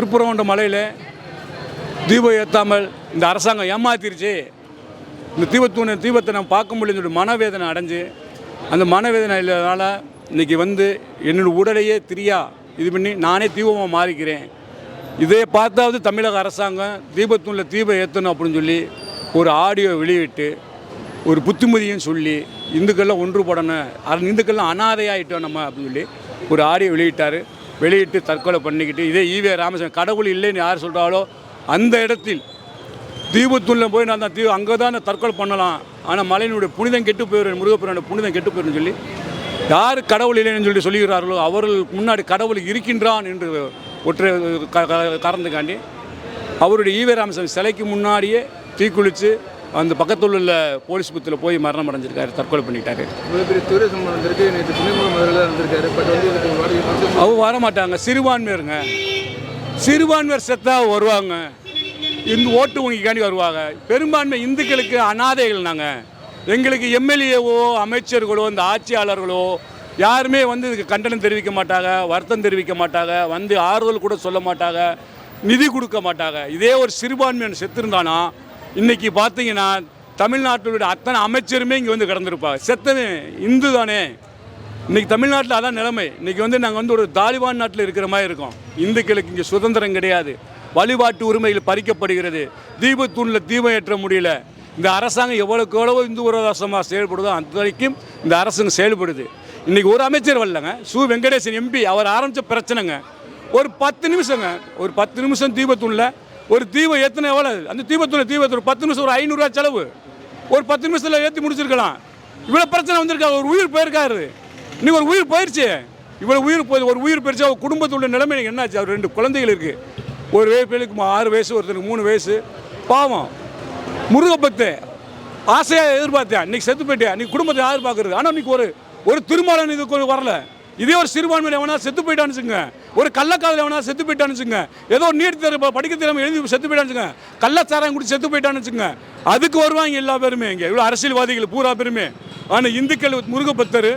திருப்புறவண்ட மலையில் தீபம் ஏற்றாமல் இந்த அரசாங்கம் ஏமாத்திருச்சு. இந்த தீபத்தூணை தீபத்தை நம்ம பார்க்க முடியலன்னு மனவேதனை அடைஞ்சு அந்த மனவேதனை இல்லாதனால இன்றைக்கி வந்து என்னோடய உடலையே திரியா. இது பண்ணி நானே தீபமாக மாறிக்கிறேன். இதை பார்த்தாவது தமிழக அரசாங்கம் தீபத்தூணில் தீபம் ஏற்றணும் அப்படின்னு சொல்லி ஒரு ஆடியோ வெளியிட்டு ஒரு புத்திமதியும் சொல்லி இந்துக்கள்லாம் ஒன்றுபடணும் அது இந்துக்கள்லாம் அனாதையாயிட்டோம் நம்ம அப்படின்னு சொல்லி ஒரு ஆடியோ வெளியிட்டார். வெளியிட்டு தற்கொலை பண்ணிக்கிட்டு இதே ஈவே ராமசாமி கடவுள் இல்லைன்னு யார் சொல்கிறாலோ அந்த இடத்தில் தீபத்துள்ள போய் நான் தான் தீ அங்கே தான் தற்கொலை பண்ணலாம். ஆனால் மலையினுடைய புனிதம் கெட்டு போயிடும் முருகப்பெருமானுடைய புனிதம் கெட்டு போயிடும் சொல்லி யார் கடவுள் இல்லைன்னு சொல்லி சொல்லுகிறார்களோ அவர்களுக்கு முன்னாடி கடவுள் இருக்கின்றான் என்று ஒற்றை க- க- காரணத்துக்காண்டி அவருடைய ஈவே ராமசாமி சிலைக்கு முன்னாடியே தீக்குளித்து அந்த பக்கத்தில் உள்ள போலீஸ் புத்தில் போய் மரணம் அடைஞ்சிருக்காரு தற்கொலை பண்ணிட்டாரு. அவங்க வர மாட்டாங்க. சிறுபான்மையருங்க. சிறுபான்மையர் செத்தா வருவாங்க. இந்த ஓட்டு வங்கிக்காண்டி வருவாங்க. பெரும்பான்மை இந்துக்களுக்கு அனாதைகள் நாங்கள் எங்களுக்கு எம்எல்ஏவோ அமைச்சர்களோ இந்த ஆட்சியாளர்களோ யாருமே வந்து இதுக்கு கண்டனம் தெரிவிக்க மாட்டாங்க வருத்தம் தெரிவிக்க மாட்டாங்க வந்து ஆறுதல் கூட சொல்ல மாட்டாங்க நிதி கொடுக்க மாட்டாங்க. இதே ஒரு சிறுபான்மையன் செத்துருந்தானா இன்னைக்கு பார்த்தீங்கன்னா தமிழ்நாட்டினுடைய அத்தனை அமைச்சருமே இங்கே வந்து கிடந்திருப்பாங்க. செத்தவன் இந்து தானே. இன்னைக்கு தமிழ்நாட்டில் அதான் நிலைமை. இன்னைக்கு வந்து நாங்கள் வந்து ஒரு தாலிபான் நாட்டில் இருக்கிற மாதிரி இருக்கோம். இந்துக்களுக்கு இங்கே சுதந்திரம் கிடையாது. வழிபாட்டு உரிமைகள் பறிக்கப்படுகிறது. தீபத்தூணில் தீபம் ஏற்ற முடியல. இந்த அரசாங்கம் எவ்வளோக்கு எவ்வளவோ இந்து விரோதாசமாக செயல்படுதோ அந்த வரைக்கும் இந்த அரசுங்க செயல்படுது. இன்னைக்கு ஒரு அமைச்சர் வரலங்க. சு. வெங்கடேசன் எம்பி அவர் ஆரம்பித்த பிரச்சனைங்க. ஒரு பத்து நிமிஷங்க. ஒரு பத்து நிமிஷம் தீபத்தூணில் ஒரு தீபம் ஏற்றின எவ்வளோ அந்த தீபத்தில் தீபத்தில் பத்து நிமிஷம் ஒரு ஐநூறுரூவா செலவு. ஒரு பத்து நிமிஷத்தில் ஏற்றி முடிச்சிருக்கலாம். இவ்வளோ பிரச்சனை வந்திருக்கா ஒரு உயிர் போயிருக்காரு. இன்னைக்கு ஒரு உயிர் போயிடுச்சு இவ்வளோ உயிர் போய் ஒரு உயிர் போயிடுச்சு அவர் குடும்பத்துடைய நிலைமை இன்னைக்கு என்னாச்சு? அவர் ரெண்டு குழந்தைகள் இருக்குது ஒரு பேருக்கு ஆறு வயசு ஒருத்தருக்கு மூணு வயசு. பாவம். முருகப்பத்து ஆசையாக எதிர்பார்த்தேன் இன்னைக்கு செத்து போயிட்டேன் நீ குடும்பத்தை யார் பார்க்குறது? ஆனால் இன்னைக்கு ஒரு ஒரு திருமணம் இதுக்கு ஒரு வரல. இதே ஒரு சிறுபான்மையில் எவனா செத்து போயிட்டான்னுச்சுங்க ஒரு கள்ளக்காதல் எவனா செத்து போயிட்டானுச்சுங்க. ஏதோ ஒரு நீட் தேர்வு படிக்க தெரியாமல் எழுதி செத்து போயிட்டான்னு வச்சுங்க கள்ளச்சாராயம் குடி செத்து போயிட்டானுச்சுங்க. அதுக்கு வருவாங்க எல்லா பேருமே இங்கே. இவ்வளோ அரசியல்வாதிகள் பூரா பேருமே. ஆனால் இந்துக்கள் முருகப்பத்தர்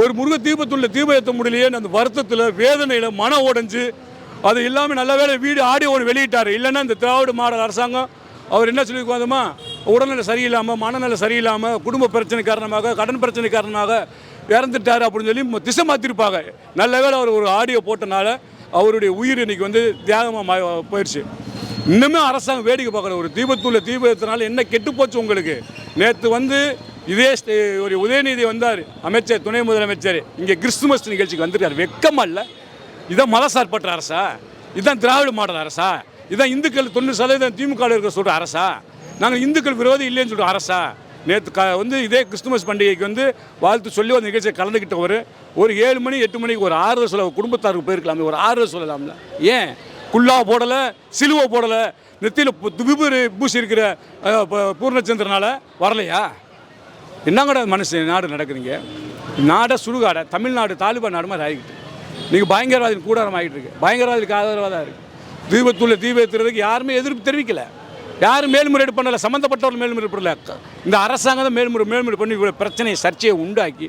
ஒரு முருக தீபத்துள்ள தீபம் ஏற்ற முடியலையே அந்த வருத்தத்தில் வேதனையில் மன உடைஞ்சு அது இல்லாமல் நல்ல வேலை வீடு ஆடி ஒன்று வெளியிட்டார். இல்லைன்னா இந்த திராவிட மாடல் அரசாங்கம் அவர் என்ன சொல்லி உட்காந்தோமா உடல்நிலை சரியில்லாமல் மனநிலை சரியில்லாமல் குடும்ப பிரச்சனை காரணமாக கடன் பிரச்சனை காரணமாக இறந்துட்டார் அப்படின்னு சொல்லி திசை மாற்றிருப்பாங்க நல்ல வேலை அவர் ஒரு ஆடியோ போட்டனால அவருடைய உயிர் இன்னைக்கு வந்து தியாகமாக போயிடுச்சு இன்னுமே அரசாங்கம் வேடிக்கை பார்க்குற ஒரு தீபத்துள்ள தீபத்தினால என்ன கெட்டு போச்சு உங்களுக்கு? நேற்று வந்து இதே ஸ்டே- ஒரு உதயநிதி வந்தார். அமைச்சர் துணை முதலமைச்சர். இங்கே கிறிஸ்துமஸ் நிகழ்ச்சிக்கு வந்திருக்கார். வெக்கமா இல்லை. இதான் மதசார்பற்ற அரசா? இதுதான் திராவிட மாடல் அரசா? இதான் இந்துக்கள் தொண்ணூறு சதவீதம் திமுக இருக்க சொல்கிற அரசா? நாங்கள் இந்துக்கள் விரோதி இல்லைன்னு சொல்கிற அரசா? நேற்று க வந்து இதே கிறிஸ்துமஸ் பண்டிகைக்கு வந்து வாழ்த்து சொல்லி ஒரு நிகழ்ச்சியை கலந்துக்கிட்டவர். ஒரு ஏழு மணி எட்டு மணிக்கு ஒரு ஆறுதல் சொல்ல குடும்பத்தாருக்கு போயிருக்கலாமே ஒரு ஆறுதல் சொல்லலாம்ல. ஏன்? குல்லா போடலை சிலுவை போடலை நெத்தியில் விபூர் பூசி இருக்கிற பூர்ணச்சந்திரனால் ப- வரலையா? என்னங்கடா மனுஷன் நாடு நடக்குதுங்க? நாடை சுடுகாடை தமிழ்நாடு தாலிபான் நாடு மாதிரி ஆகிக்கிட்டு. நீங்கள் பயங்கரவாதின் கூடாரம் ஆகிட்டு இருக்கு. பயங்கரவாதிக்கு ஆதரவாக தான் இருக்குது தீபத்துள்ள தீபத்துறதுக்கு யாருமே எதிர்ப்பு தெரிவிக்கல. யாரும் மேல்முறையீடு பண்ணலை? சம்மந்தப்பட்டவர்கள் மேல்முறையீடு பண்ணல. இந்த அரசாங்கம் தான் மேல்முறை மேல்முறை பண்ணி இவ்வளோ பிரச்சனையை சர்ச்சையை உண்டாக்கி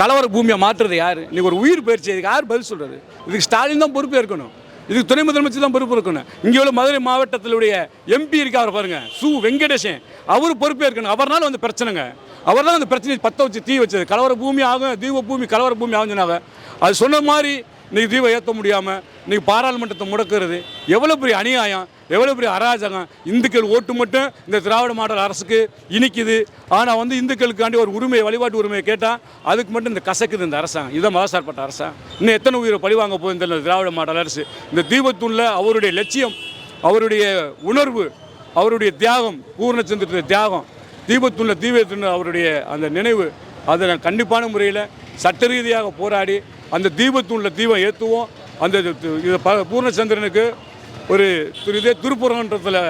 கலவர பூமியை மாற்றுறது யார்? இன்றைக்கி ஒரு உயிர் போயிடுச்சு இதுக்கு யார் பதில் சொல்கிறது இதுக்கு ஸ்டாலின் தான் பொறுப்பே இருக்கணும் இதுக்கு துணை முதலமைச்சர் தான் பொறுப்பு இருக்கணும். இங்கே உள்ள மதுரை மாவட்டத்திலுடைய எம்பி இருக்கார் பாருங்க சு. வெங்கடேஷன் அவர் பொறுப்பே இருக்கணும் அவர்னால வந்து பிரச்சனைங்க. அவர் தான் அந்த பிரச்சனையை பற்ற வச்சு தீ வச்சது. கலவர பூமி ஆகும் தீப பூமி கலவர பூமி ஆகும் சொன்னாங்க. அது சொன்ன மாதிரி இன்னைக்கு தீபம் ஏற்ற முடியாமல் இன்னைக்கு பாராளுமன்றத்தை முடக்கிறது எவ்வளோ பெரிய அநியாயம் எவ்வளோ பெரிய அராஜகம். இந்துக்கள் ஓட்டு மட்டும் இந்த திராவிட மாடல் அரசுக்கு இனிக்குது. ஆனால் வந்து இந்துக்களுக்காண்டி ஒரு உரிமை வழிபாட்டு உரிமையை கேட்டால் அதுக்கு மட்டும் இந்த கசக்குது இந்த அரசாங்கம். இதை மதசார்பட்ட அரசாங்கம். இன்னும் எத்தனை உயிரை பழிவாங்க போகுது இந்த திராவிட மாடல் அரசு? இந்த தீபத்துள்ள அவருடைய லட்சியம் அவருடைய உணர்வு அவருடைய தியாகம் பூர்ணச்சந்திர தியாகம் தீபத்துள்ள தீபத்துள்ள அவருடைய அந்த நினைவு அதை நான் கண்டிப்பான முறையில் சட்ட ரீதியாக போராடி அந்த தீபத்துள்ள தீபம் ஏற்றுவோம் அந்த இது- இது ப- பூர்ணச்சந்திரனுக்கு ஒரு திரு- இதே திருப்புறன்றத்தில்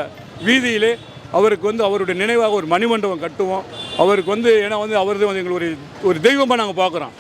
வீதியிலே அவருக்கு வந்து அவருடைய நினைவாக ஒரு மணிமண்டபம் கட்டுவோம். அவருக்கு வந்து ஏன்னா வந்து அவரது வந்து எங்களுக்கு ஒரு ஒரு தெய்வமாக நாங்கள் பார்க்குறோம்